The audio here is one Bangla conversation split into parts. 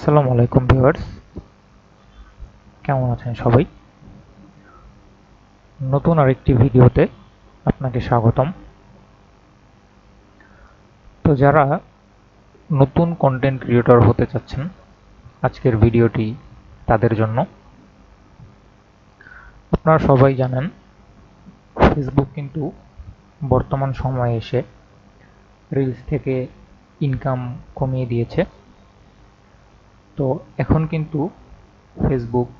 আসসালামু আলাইকুম ভিউয়ার্স। কেমন আছেন সবাই? নতুন আরেকটি ভিডিওতে আপনাকে স্বাগতম। তো যারা নতুন কন্টেন্ট ক্রিয়েটর হতে চাচ্ছেন, আজকের ভিডিওটি তাদের জন্য। আপনারা সবাই জানেন ফেসবুক কিন্তু বর্তমান সময়ে এসে রিলস থেকে ইনকাম কমিয়ে দিয়েছে। তো এখন কিন্তু ফেসবুক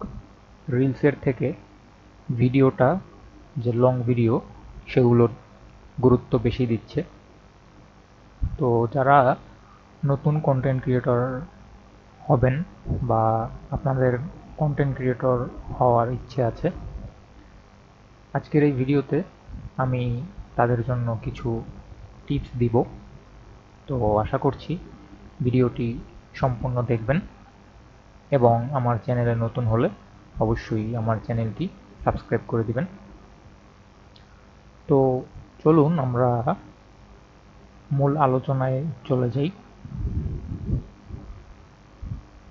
রিলসের থেকে ভিডিওটা, যে লং ভিডিও সেগুলোর গুরুত্ব বেশি দিচ্ছে। তো যারা নতুন কন্টেন্ট ক্রিয়েটর হবেন বা আপনাদের কন্টেন্ট ক্রিয়েটর হওয়ার ইচ্ছে আছে, আজকের এই ভিডিওতে আমি তাদের জন্য কিছু টিপস দিব। তো আশা করছি ভিডিওটি সম্পূর্ণ দেখবেন। এবং আমার চ্যানেলে নতুন হলে অবশ্যই আমার চ্যানেলটি সাবস্ক্রাইব করে দিবেন। তো চলুন আমরা মূল আলোচনায় চলে যাই।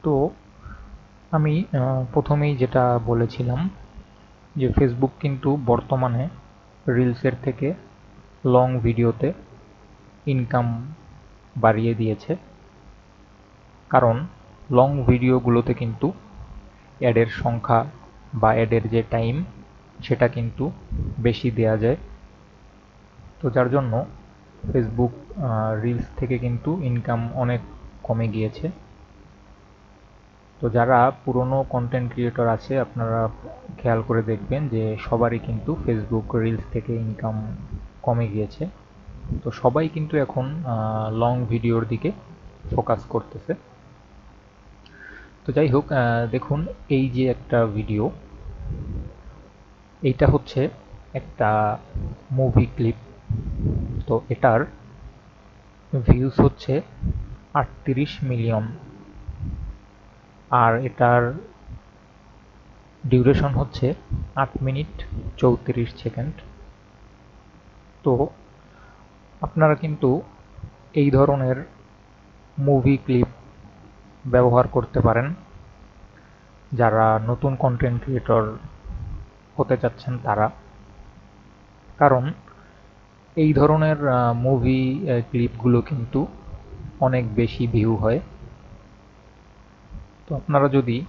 তো আমি প্রথমেই যেটা বলেছিলাম যে ফেসবুক কিন্তু বর্তমানে রিলসের থেকে লং ভিডিওতে ইনকাম বাড়িয়ে দিয়েছে। কারণ লং ভিডিওগুলোতে কিন্তু অ্যাডের সংখ্যা বা অ্যাডের যে টাইম সেটা কিন্তু বেশি দেয়া যায়। তো যার জন্য ফেসবুক রিলস থেকে কিন্তু ইনকাম অনেক কমে গিয়েছে। তো যারা পুরনো কন্টেন্ট ক্রিয়েটর আছে, আপনারা খেয়াল করে দেখবেন যে সবারই কিন্তু ফেসবুক রিলস থেকে ইনকাম কমে গিয়েছে। তো সবাই কিন্তু এখন লং ভিডিওর দিকে ফোকাস করতেছে। তো যাই হোক দেখুন, এই যে একটা ভিডিও এইটা হচ্ছে একটা মুভি ক্লিপ তো এটার ভিউজ হচ্ছে আটত্রিশ মিলিয়ন আর এটার ডিউরেশন হচ্ছে আট মিনিট চৌত্রিশ সেকেন্ড তো আপনারা কিন্তু এই ধরনের মুভি ক্লিপ ব্যবহার করতে পারেন। যারা নতুন কন্টেন্ট ক্রিয়েটর হতে চাচ্ছেন তারা। কারণ এই ধরনের মুভি ক্লিপগুলো কিন্তু অনেক বেশি ভিউ হয়। তো আপনারা যদি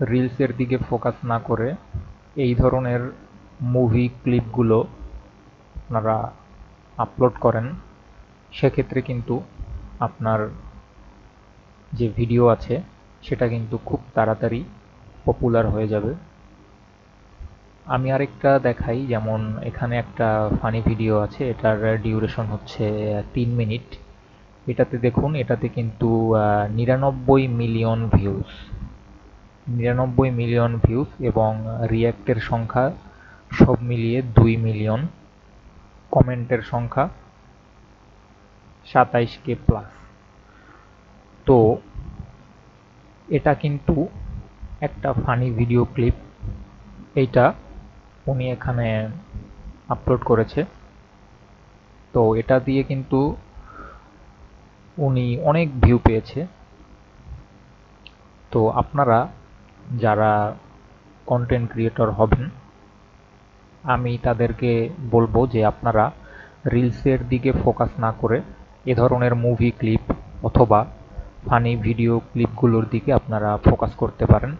রিলসের দিকে ফোকাস না করে এই ধরনের মুভি ক্লিপগুলো আপনারা আপলোড করেন, সেক্ষেত্রে কিন্তু আপনার যে ভিডিও আছে, সেটা কিন্তু খুব তাড়াতাড়ি পপুলার হয়ে যাবে। আমি আরেকটা দেখাই, যেমন এখানে একটা ফানি ভিডিও আছে, এটার ডিউরেশন হচ্ছে তিন মিনিট এটাতে দেখুন, এটাতে কিন্তু নিরানব্বই মিলিয়ন ভিউজ নিরানব্বই মিলিয়ন ভিউজ এবং রিয়্যাক্টের সংখ্যা সব মিলিয়ে দুই মিলিয়ন কমেন্টের সংখ্যা সাতাইশ কে প্লাস তো এটা কিন্তু একটা ফানি ভিডিও ক্লিপ এইটা উনি এখানে আপলোড করেছে। তো এটা দিয়ে কিন্তু উনি অনেক ভিউ পেয়েছে। তো আপনারা যারা কন্টেন্ট ক্রিয়েটর হবেন, আমি তাদেরকে বলব যে আপনারা রিলসের দিকে ফোকাস না করে এ ধরনের মুভি ক্লিপ অথবা ফানি ভিডিও ক্লিপগুলোর দিকে আপনারা ফোকাস করতে পারেন।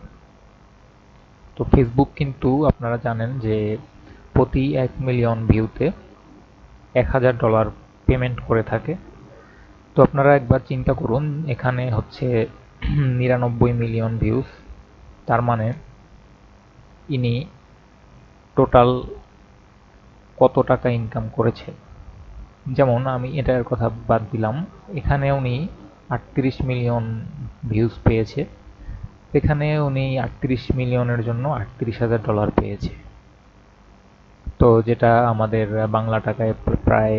তো ফেসবুক কিন্তু আপনারা জানেন যে প্রতি এক মিলিয়ন ভিউতে এক হাজার ডলার পেমেন্ট করে থাকে। তো আপনারা একবার চিন্তা করুন, এখানে হচ্ছে নিরানব্বই মিলিয়ন ভিউজ তার মানে ইনি টোটাল কত টাকা ইনকাম করেছে? যেমন আমি এটার কথা বাদ দিলাম, এখানে উনি আটত্রিশ মিলিয়ন ভিউজ পেয়েছে। এখানে উনি আটত্রিশ মিলিয়নের জন্য আটত্রিশ হাজার ডলার পেয়েছে। তো যেটা আমাদের বাংলা টাকায় প্রায়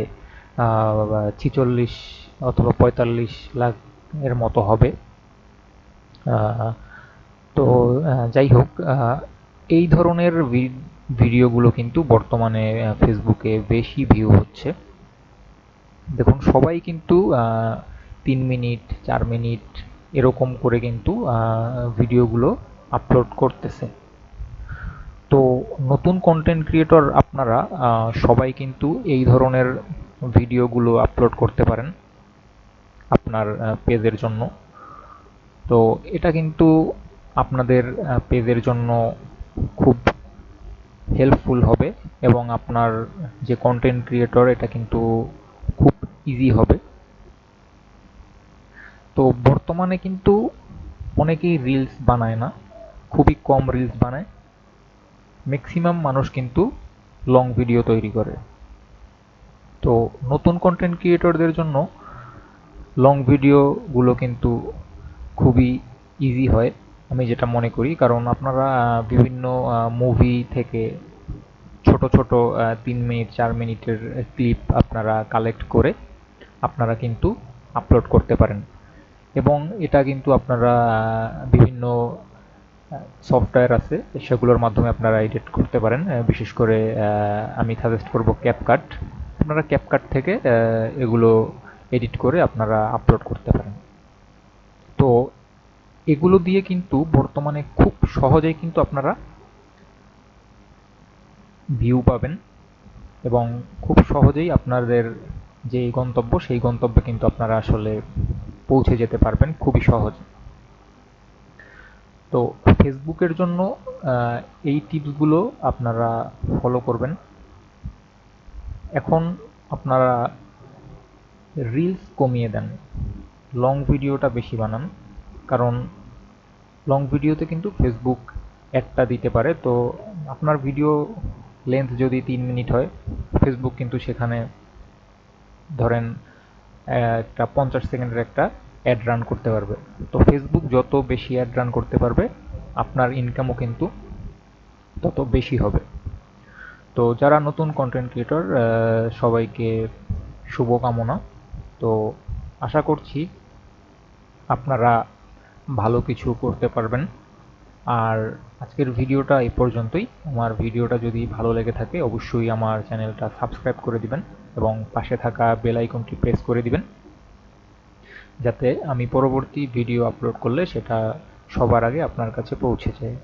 ছিচল্লিশ অথবা পঁয়তাল্লিশ লাখ এর মতো হবে। তো যাই হোক এই ধরনের ভিডিওগুলো কিন্তু বর্তমানে ফেসবুকে বেশি ভিউ হচ্ছে। দেখুন, সবাই কিন্তু তিন মিনিট, চার মিনিট এরকম করে কিন্তু ভিডিওগুলো আপলোড করতেছে। তো নতুন কন্টেন্ট ক্রিয়েটর আপনারা সবাই কিন্তু এই ধরনের ভিডিওগুলো আপলোড করতে পারেন আপনার পেজের জন্য। তো এটা কিন্তু আপনাদের পেজের জন্য খুব হেল্পফুল হবে এবং আপনার যে কন্টেন্ট ক্রিয়েটর এটা কিন্তু খুব ইজি হবে। তো বর্তমানে কিন্তু অনেকেই রিলস বানায় না, খুবই কম রিলস বানায়। ম্যাক্সিমাম মানুষ কিন্তু লং ভিডিও তৈরি করে। তো নতুন কন্টেন্ট ক্রিয়েটরদের জন্য লং ভিডিওগুলো কিন্তু খুবই ইজি হয়, আমি যেটা মনে করি। কারণ আপনারা বিভিন্ন মুভি থেকে ছোট ছোট তিন মিনিট চার মিনিটের ক্লিপ আপনারা কালেক্ট করে আপনারা কিন্তু আপলোড করতে পারেন। এবং এটা কিন্তু আপনারা বিভিন্ন সফটওয়্যার আছে, সেগুলোর মাধ্যমে আপনারা এডিট করতে পারেন। বিশেষ করে আমি সাজেস্ট করব ক্যাপকাট আপনারা ক্যাপকাট থেকে এগুলো এডিট করে আপনারা আপলোড করতে পারেন। তো এগুলো দিয়ে কিন্তু বর্তমানে খুব সহজেই কিন্তু আপনারা ভিউ পাবেন এবং খুব সহজেই আপনাদের যে গন্তব্য, সেই গন্তব্যে কিন্তু আপনারা আসলে পৌঁছে যেতে পারবেন খুবই সহজে। তো ফেসবুকের জন্য এই টিপসগুলো আপনারা ফলো করবেন। এখন আপনারা রিলস কমিয়ে দেন লং ভিডিওটা বেশি বানান, কারণ লং ভিডিওতে কিন্তু ফেসবুক একটা দিতে পারে। তো আপনার ভিডিও লেন্থ যদি তিন মিনিট হয় ফেসবুক কিন্তু সেখানে ধরেন একটা পঞ্চাশ সেকেন্ডের একটা অ্যাড রান করতে পারবে। তো ফেসবুক যত বেশি অ্যাড রান করতে পারবে, আপনার ইনকামও কিন্তু তত বেশি হবে। তো যারা নতুন কন্টেন্ট ক্রিয়েটর সবাইকে শুভকামনা। তো আশা করছি আপনারা ভালো কিছু করতে পারবেন। আর আজকের ভিডিওটা এ পর্যন্তই। আমার ভিডিওটা যদি ভালো লেগে থাকে, অবশ্যই আমার চ্যানেলটা সাবস্ক্রাইব করে দিবেন এবং পাশে থাকা বেল আইকনটি প্রেস করে দিবেন। যাতে আমি পরবর্তী ভিডিও আপলোড করলে সেটা সবার আগে আপনার কাছে পৌঁছে যায়।